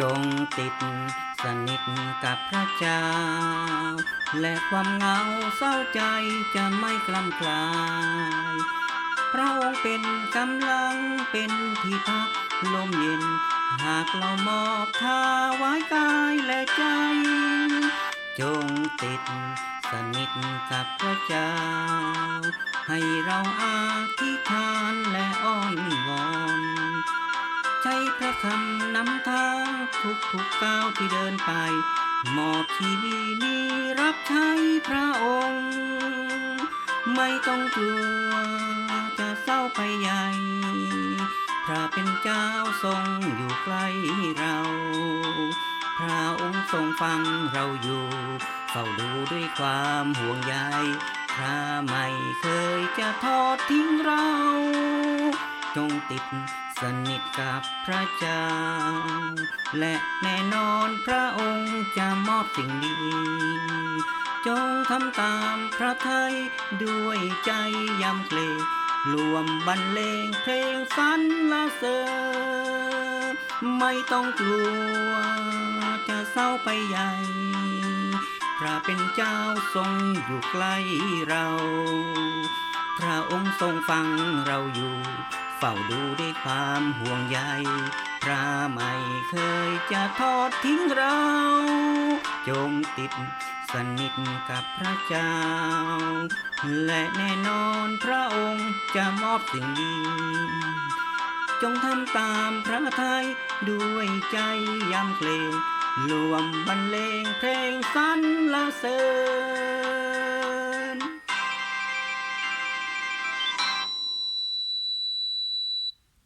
จงติดสนิทกับพระเจ้า และความเหงาเศร้าใจจะไม่กล้ำกลาย พระองค์เป็นกำลังเป็นที่พักลมเย็น หากเรามอบทาไวายกายและใจ จงติดสนิทกับพระเจ้า ให้เราอาธิษฐานและอ้อน คำนำทางทุกทุกๆก้าวที่เดินไป มอบชีวิตนี้รับใช้พระองค์ ไม่ต้องกลัวจะเศร้าไปใหญ่ พระเป็นเจ้าทรงอยู่ใกล้เรา พระองค์ทรงฟังเราอยู่ เฝ้าดูด้วยความห่วงใยพระไม่เคยจะทอดทิ้งเรา จงติด สนิทกับพระเจ้า และแน่นอนพระองค์จะมอบสิ่งดี จงทำตามพระทัยด้วยใจยำเกรงรวมบรรเลงเพลงสรรเสริญไม่ต้องกลัวจะเศร้าไปใหญ่ พระเป็นเจ้าทรงอยู่ใกล้เรา พระองค์ทรงฟังเราอยู่ เฝ้าดูด้วยความห่วงใยพระไม่เคยจะทอดทิ้งเรา จงติดสนิทกับพระเจ้า และแน่นอนพระองค์จะมอบสิ่งดีจงทำตามพระทัยด้วยใจยำเกรงรวมบรรเลงเพลงสรรเสริญ